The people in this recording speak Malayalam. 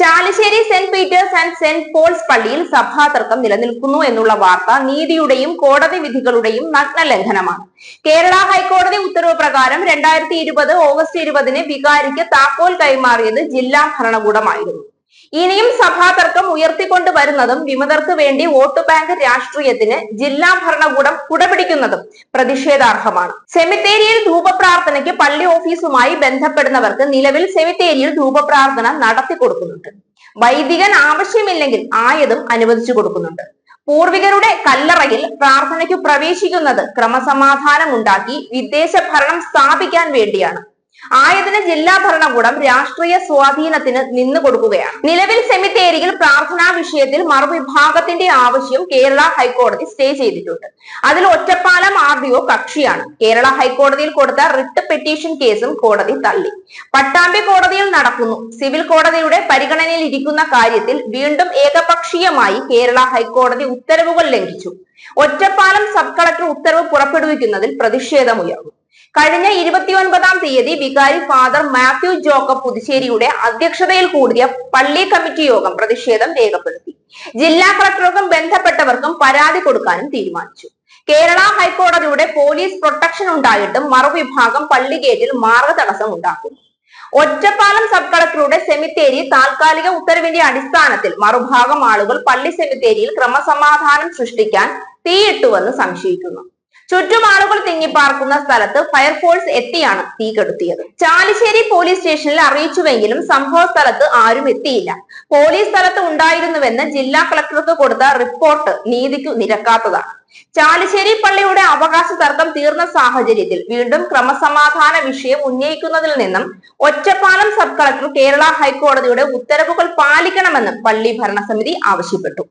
Chalissery Saint Peter's and Saint Paul's പള്ളിയിൽ സഭാതർക്കം നിലനിൽക്കുന്നു എന്നുള്ള വാർത്ത നീതിയുടെയും കോടതി വിധികളുടെയും നഗ്ന ലംഘനമാണ് കേരള ഹൈക്കോടതി ഉത്തരവ് പ്രകാരം രണ്ടായിരത്തി ഇരുപത് ഓഗസ്റ്റ് ഇരുപതിന് വികാരിക്ക് താക്കോൽ കൈമാറിയത് ജില്ലാ ഭരണകൂടമായിരുന്നു. ഇനിയും സഭാതർക്കം ഉയർത്തിക്കൊണ്ട് വരുന്നതും വിമതർക്ക് വേണ്ടി വോട്ട് ബാങ്ക് രാഷ്ട്രീയത്തിന് ജില്ലാ ഭരണകൂടം കുടപിടിക്കുന്നതും പ്രതിഷേധാർഹമാണ്. സെമിത്തേരിയിൽ ധൂപപ്രാർത്ഥനയ്ക്ക് പള്ളി ഓഫീസുമായി ബന്ധപ്പെടുന്നവർക്ക് നിലവിൽ സെമിത്തേരിയിൽ ധൂപപ്രാർത്ഥന നടത്തി കൊടുക്കുന്നുണ്ട്. വൈദികൻ ആവശ്യമില്ലെങ്കിൽ ആയതും അനുവദിച്ചു കൊടുക്കുന്നുണ്ട്. പൂർവികരുടെ കല്ലറയിൽ പ്രാർത്ഥനയ്ക്കു പ്രവേശിക്കുന്നത് ക്രമസമാധാനം ഉണ്ടാക്കി വിദേശ ഭരണം സ്ഥാപിക്കാൻ വേണ്ടിയാണ്. ആയതിന് ജില്ലാ ഭരണകൂടം രാഷ്ട്രീയ സ്വാധീനത്തിന് നിന്ന് കൊടുക്കുകയാണ്. നിലവിൽ സെമിത്തേരിയിൽ പ്രാർത്ഥനാ വിഷയത്തിൽ മറുവിഭാഗത്തിന്റെ ആവശ്യം കേരള ഹൈക്കോടതി സ്റ്റേ ചെയ്തിട്ടുണ്ട്. അതിൽ ഒറ്റപ്പാലം ആർ ഡി ഒ കക്ഷിയാണ്. കേരള ഹൈക്കോടതിയിൽ കൊടുത്ത റിട്ട് പെറ്റീഷൻ കേസും കോടതി തള്ളി. പട്ടാമ്പി കോടതിയിൽ നടക്കുന്നു. സിവിൽ കോടതിയുടെ പരിഗണനയിൽ ഇരിക്കുന്ന കാര്യത്തിൽ വീണ്ടും ഏകപക്ഷീയമായി കേരള ഹൈക്കോടതി ഉത്തരവുകൾ ലംഘിച്ചു. ഒറ്റപ്പാലം സബ് കളക്ടർ ഉത്തരവ് പുറപ്പെടുവിക്കുന്നതിൽ പ്രതിഷേധമുയർന്നു. കഴിഞ്ഞ ഇരുപത്തിയൊൻപതാം തീയതി വികാരി ഫാദർ മാത്യു ജോക്കബ് പുതുശ്ശേരിയുടെ അധ്യക്ഷതയിൽ കൂടിയ പള്ളി കമ്മിറ്റി യോഗം പ്രതിഷേധം രേഖപ്പെടുത്തി. ജില്ലാ കളക്ടർക്കും ബന്ധപ്പെട്ടവർക്കും പരാതി കൊടുക്കാനും തീരുമാനിച്ചു. കേരള ഹൈക്കോടതിയുടെ പോലീസ് പ്രൊട്ടക്ഷൻ ഉണ്ടായിട്ടും മറുവിഭാഗം പള്ളി ഗേറ്റിൽ മാർഗതടസ്സം ഉണ്ടാക്കുന്നു. ഒറ്റപ്പാലം സബ് കളക്ടറുടെ സെമിത്തേരി താൽക്കാലിക ഉത്തരവിന്റെ അടിസ്ഥാനത്തിൽ മറുഭാഗം ആളുകൾ പള്ളി സെമിത്തേരിയിൽ ക്രമസമാധാനം സൃഷ്ടിക്കാൻ തീയിട്ടുവെന്ന് സംശയിക്കുന്നു. ചുറ്റും ആളുകൾ തിങ്ങിപ്പാർക്കുന്ന സ്ഥലത്ത് ഫയർഫോഴ്സ് എത്തിയാണ് തീ കെടുത്തിയത്. ചാലിശ്ശേരി പോലീസ് സ്റ്റേഷനിൽ അറിയിച്ചുവെങ്കിലും സംഭവ സ്ഥലത്ത് ആരും എത്തിയില്ല. പോലീസ് സ്ഥലത്ത് ഉണ്ടായിരുന്നുവെന്ന് ജില്ലാ കളക്ടർക്ക് കൊടുത്ത റിപ്പോർട്ട് നീതിക്കു നിരക്കാത്തതാണ്. ചാലിശ്ശേരി പള്ളിയുടെ അവകാശ തർക്കം തീർന്ന സാഹചര്യത്തിൽ വീണ്ടും ക്രമസമാധാന വിഷയം ഉന്നയിക്കുന്നതിൽ നിന്നും ഒറ്റപ്പാലം സബ് കളക്ടർ കേരള ഹൈക്കോടതിയുടെ ഉത്തരവുകൾ പാലിക്കണമെന്നും പള്ളി ഭരണസമിതി ആവശ്യപ്പെട്ടു.